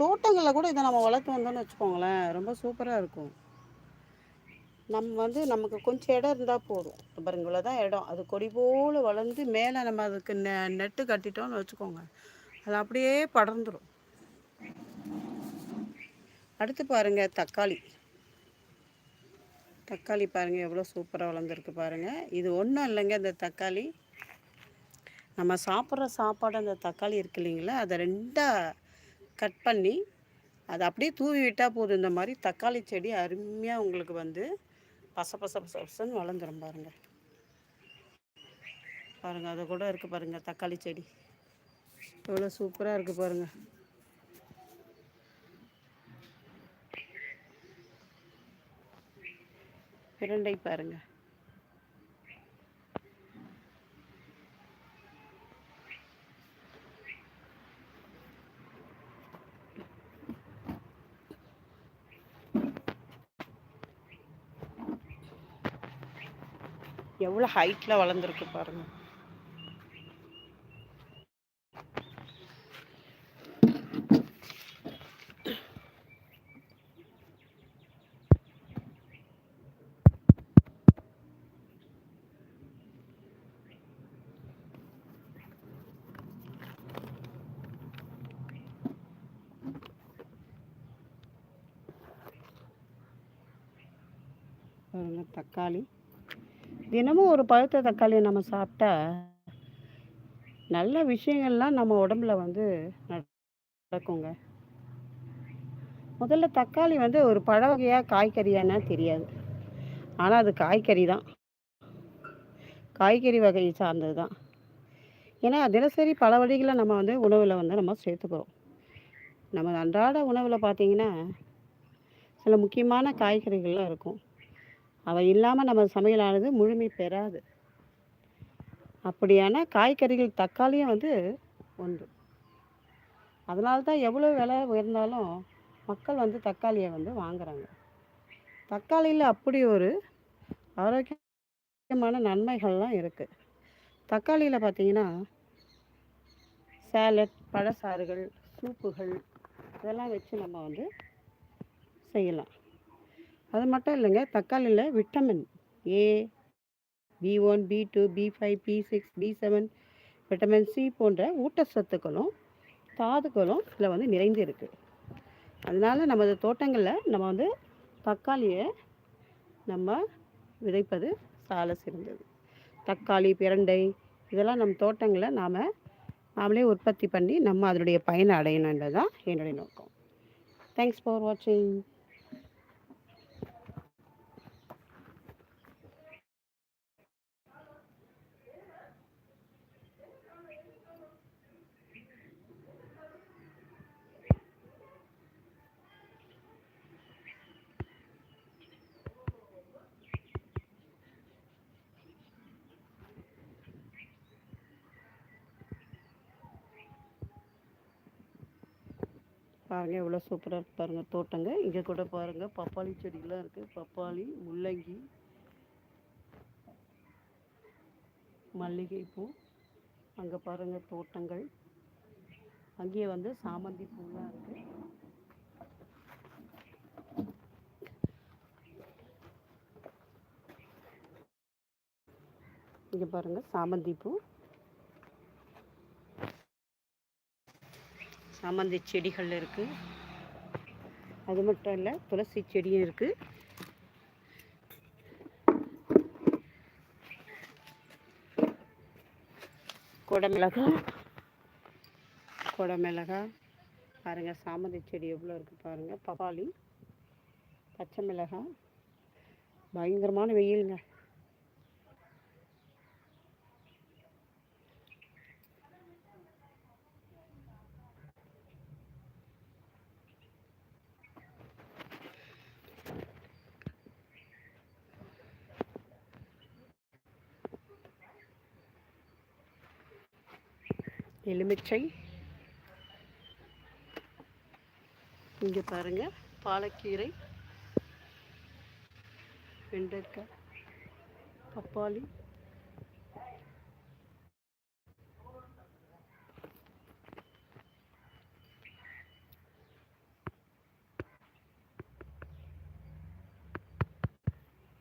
தோட்டங்களில் கூட இதை நம்ம வளர்த்து வந்தோம்னு வச்சுக்கோங்களேன் ரொம்ப சூப்பராக இருக்கும். நம்ம வந்து நமக்கு கொஞ்சம் இடம் இருந்தால் போதும். பாருங்க இவ்வளோ தான் இடம். அது கொடி போல் வளர்ந்து மேலே நம்ம அதுக்கு நெ நெட்டு கட்டிட்டோம்னு வச்சுக்கோங்க. அது அப்படியே படர்ந்துடும் அடுத்து பாருங்கள் தக்காளி. தக்காளி பாருங்கள் எவ்வளோ சூப்பராக வளர்ந்துருக்கு பாருங்கள் இது ஒன்றும் இல்லைங்க இந்த தக்காளி. நம்ம சாப்பிட்ற சாப்பாடு அந்த தக்காளி இருக்கு இல்லைங்களா அதை ரெண்டாக கட் பண்ணி அதை அப்படியே தூவி விட்டால் போதும். இந்த மாதிரி தக்காளி செடி அருமையாக உங்களுக்கு வந்து பச பச பச பசன்னு வளர்ந்துரும் பாருங்கள் பாருங்கள் அது கூட இருக்குது பாருங்கள் தக்காளி செடி. எவ்வளோ சூப்பராக இருக்குது பாருங்கள் பிரண்டை பாருங்கள் எவ்வளோ ஹைட்டில் வளர்ந்துருக்கு பாருங்க தக்காளி. தினமும் ஒரு பழுத்த தக்காளியை நம்ம சாப்பிட்டா நல்ல விஷயங்கள்லாம் நம்ம உடம்புல வந்து நடக்குங்க. முதல்ல தக்காளி வந்து ஒரு பழ வகையாக காய்கறியானா தெரியாது. ஆனால் அது காய்கறி தான். காய்கறி வகையை சார்ந்தது தான். ஏன்னா தினசரி பல வழிகளை நம்ம வந்து உணவில் வந்து நம்ம சேர்த்துக்கிறோம். நம்ம அன்றாட உணவில் பார்த்திங்கன்னா சில முக்கியமான காய்கறிகள்லாம் இருக்கும். அவை இல்லாமல் நம்ம சமையலானது முழுமை பெறாது. அப்படியான காய்கறிகள் தக்காளியும் வந்து ஒன்று அதனால தான் எவ்வளோ விலை உயர்ந்தாலும் மக்கள் வந்து தக்காளியை வந்து வாங்குறாங்க. தக்காளியில் அப்படி ஒரு ஆரோக்கியமான நன்மைகள்லாம் இருக்குது தக்காளியில் பார்த்தீங்கன்னா சேலட் பழசாறுகள் சூப்புகள் இதெல்லாம் வச்சு நம்ம வந்து செய்யலாம். அது மட்டும் இல்லைங்க. தக்காளியில் vitamin A B one B two B five B six B seven vitamin C போன்ற ஊட்டச்சத்துக்களும் தாதுக்களும் இதில் வந்து நிறைந்து இருக்குது அதனால் நமது தோட்டங்களில் நம்ம வந்து தக்காளியை நம்ம விதைப்பது சால சிறந்தது. தக்காளி பிரண்டை இதெல்லாம் நம் தோட்டங்களை நாம் நாமளே உற்பத்தி பண்ணி நம்ம அதனுடைய பயனை அடையணுன்றது தான் என்னுடைய நோக்கம். தேங்க்ஸ் ஃபார் வாட்சிங் பாருங்க எவ்வளோ சூப்பராக இருக்குது பாருங்கள் தோட்டங்க. இங்கே கூட பாருங்கள் பப்பாளி செடியெல்லாம் இருக்குது பப்பாளி முள்ளங்கி மல்லிகைப்பூ அங்கே பாருங்கள் தோட்டங்கள். அங்கேயே வந்து சாமந்தி பூலாம் இருக்குது இங்கே பாருங்கள் சாமந்தி பூ. சாமந்தி செடிகள் இருக்குது அது மட்டும் இல்லை துளசி செடியும் இருக்குது குடமிளகா குடமிளகா. பாருங்கள் சாமந்தி செடி எவ்வளோ இருக்குது பாருங்கள் பப்பாளி பச்சை மிளகாய் பயங்கரமான வெயிலுங்க. எலுமிச்சை இங்கே பாருங்க பாலக்கீரை வெண்டைக்காய் பப்பாளி